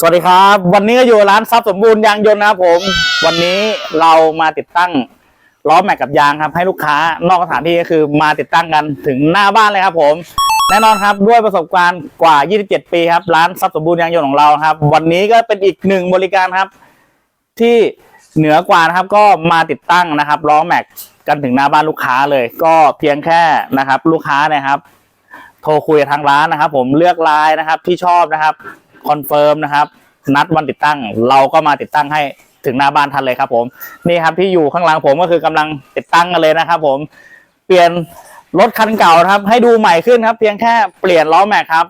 สวัสดีครับ วันนี้ก็อยู่ร้านทรัพย์สมบูรณ์ยางยนต์นะครับผม วันนี้เรามาติดตั้งล้อแม็กกับยางครับ ให้ลูกค้านอกสถานที่ก็คือมาติดตั้งกันถึงหน้าบ้านเลยครับผม แน่นอนครับด้วยประสบการณ์กว่า 27 ปีครับร้านทรัพย์สมบูรณ์ยางยนต์ของเราครับ วันนี้ก็เป็นอีกหนึ่งบริการครับ ที่เหนือกว่านะครับก็มาติดตั้งนะครับล้อแม็กกันถึงหน้าบ้านลูกค้าเลย ก็เพียงแค่นะครับลูกค้านะครับ โทรคุยกับทางร้านนะครับ ผมเลือกไลน์นะครับที่ชอบนะครับ คอนเฟิร์มนะครับ นัดวันติดตั้ง เราก็มาติดตั้งให้ถึงหน้าบ้านทันเลยครับ ผมนี่ครับที่อยู่ข้างหลังผมก็คือกำลังติดตั้งกันเลยนะครับ ผมเปลี่ยนรถคันเก่าครับ ให้ดูใหม่ขึ้นครับ เพียงแค่เปลี่ยนล้อแม็กครับ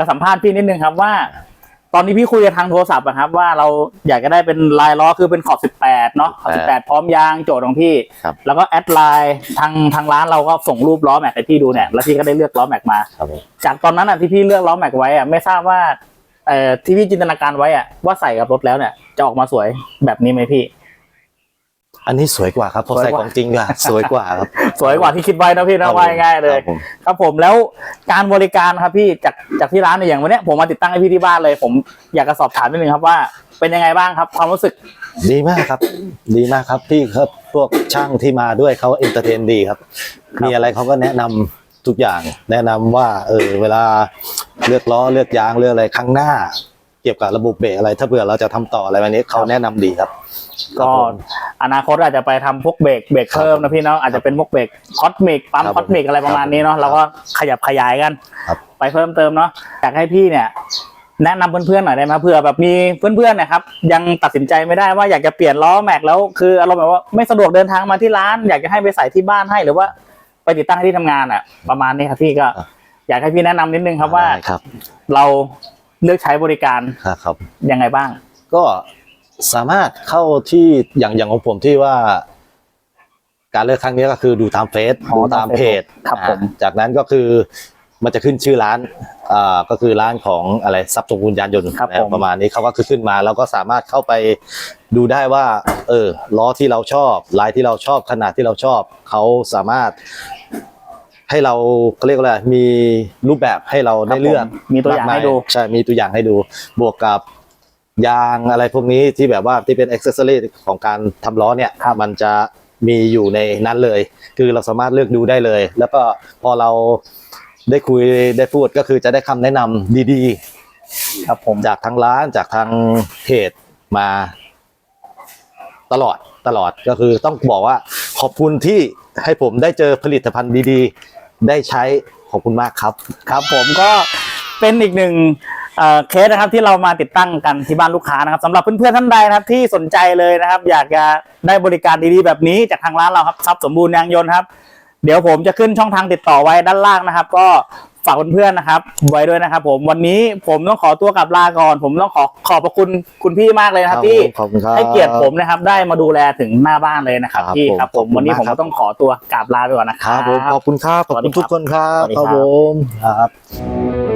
จะสัมภาษณ์พี่นิดนึงครับว่า ตอนนี้พี่คุยกับทางโทรศัพท์อะครับ ว่าเราอยากจะได้เป็นลายล้อคือเป็นขอบ 18 เนาะขอบ 18 พร้อมยางโจทย์ของพี่ ครับแล้วก็แอดไลน์ทางทางร้านเราก็ส่งรูปล้อแม็กให้พี่ดูเนี่ยแล้วพี่ก็ได้เลือกล้อแม็กมา ครับผม จากตอนนั้นอะที่พี่เลือกล้อแม็กไว้อะไม่ทราบว่าเอ่อที่พี่จินตนาการไว้อะว่าใส่กับรถแล้วเนี่ยจะออกมาสวยแบบนี้ไหมพี่ อันนี้สวยกว่าครับเพราะสวยใส่กว่าของจริงกว่าสวยกว่าครับ สวยกว่าที่คิดไว้นะพี่ครันะบผมว่าง่ายๆเลยครับผมครับผมแล้วการบริการครับพี่จากจากที่ร้านเนี่ยอย่างวันเนี้ยผมมาติดตั้งให้พี่ที่บ้านเลย ผมอยากจะสอบถามนิดนึงครับว่าเป็นยังไงบ้างครับ ความรู้สึกดีมากครับ ดีมากครับพี่ครับพวกช่างที่มาด้วยเขาเอนเตอร์เทนดีครับครับมีอะไรเขาก็แนะนำทุกอย่างแนะนำว่าเออเวลาเลือกล้อเลือกยางเลือกอะไรครั้งหน้า เกี่ยวกับระบบเบรกอะไร ถ้าเผื่อเราจะทำต่ออะไรแบบนี้เขาแนะนำดีครับ ก็ครับผม อนาคตอาจจะไปทำพวกเบรกเบรกเพิ่มนะพี่เนาะอาจจะเป็นพวกเบรกคอสมิกปั๊มครับคอสมิกอะไรประมาณนี้เนาะครับเราก็ขยับขยายกันครับไปเพิ่มเติมเนาะอยากให้พี่เนี่ยแนะนำเพื่อนๆหน่อยได้ไหมเผื่อแบบมีเพื่อนๆเนะครับยังตัดสินใจไม่ได้ว่าอยากจะเปลี่ยนล้อแม็กแล้วคืออารมณ์แบบว่าไม่สะดวกเดินทางมาที่ร้าน อยากจะให้ไปใส่ที่บ้านให้หรือว่าไปติดตั้งให้ที่ทำงานอะ ประมาณนี้ครับพี่ก็อยากให้พี่แนะนำนิดนึงครับว่าได้ครับเราเลือกใช้บริการครับครับยังไงบ้าง ก็ สามารถเข้าที่อย่างอย่างของผมที่ว่า การเลือกครั้งนี้ก็คือดูตามเฟซอ๋อดูตามเพจครับอ่าผมจากนั้นก็คือมันจะขึ้นชื่อร้านอ่าก็คือร้านของอะไรทรัพย์สมบูรณ์ยานยนต์ครับนะผมประมาณนี้เขาก็คือขึ้นมาแล้วก็สามารถเข้าไปดูได้ว่า เออล้อที่เราชอบลายที่เราชอบขนาดที่เราชอบเขาสามารถให้เราเขาเรียกว่าอะไรมีรูปแบบให้เราได้เลือกครับผมมีตัวอย่างให้ดู ใช่ มีตัวอย่างให้ดู บวกกับ ยางอะไรพวกนี้ที่แบบว่าที่เป็นอ็อกเซอรี่ของการทำล้อเนี่ยมันจะมีอยู่ในนั้นเลย คือเราสามารถเลือกดูได้เลย แล้วก็พอเราได้คุยได้พูดก็คือจะได้คำแนะนำดีครับผมๆจากทางร้านจากทางเพจมาตลอดตลอดก็คือต้องบอกว่าขอบคุณที่ให้ผมได้เจอผลิตภัณฑ์ดีๆ ได้ใช้ขอบคุณมากครับ ครับผมก็เป็นอีกหนึ่ง เอ่อเคสนะครับที่เรามาติดตั้งกันที่บ้านลูกค้านะครับสำหรับเพื่อนๆท่านใดนะครับที่สนใจเลยนะครับ อยากจะได้บริการดีๆแบบนี้จากทางร้านเราครับทรัพย์สมบูรณ์ยางยนต์ครับ เดี๋ยวผมจะขึ้นช่องทางติดต่อไว้ด้านล่างนะครับ ก็ฝากเพื่อนๆนะครับ ไว้ด้วยนะครับผมวันนี้ผมต้องขอตัวกลับลาก่อน ผมต้องขอขอบพระคุณคุณพี่มากเลยนะครับที่ขอบคุณครับ ให้เกียรติผมนะครับ ได้มาดูแลถึงหน้าบ้านเลยนะครับครับพี่ผมครับผมขอบคุณวันนี้ผมมากครัก็บ ต้องขอตัวกราบลาไปก่อนนะคครัรับผมขอบคุณครับขอบคุณทุกคนครับสวัสดีคครัรับบผมครับ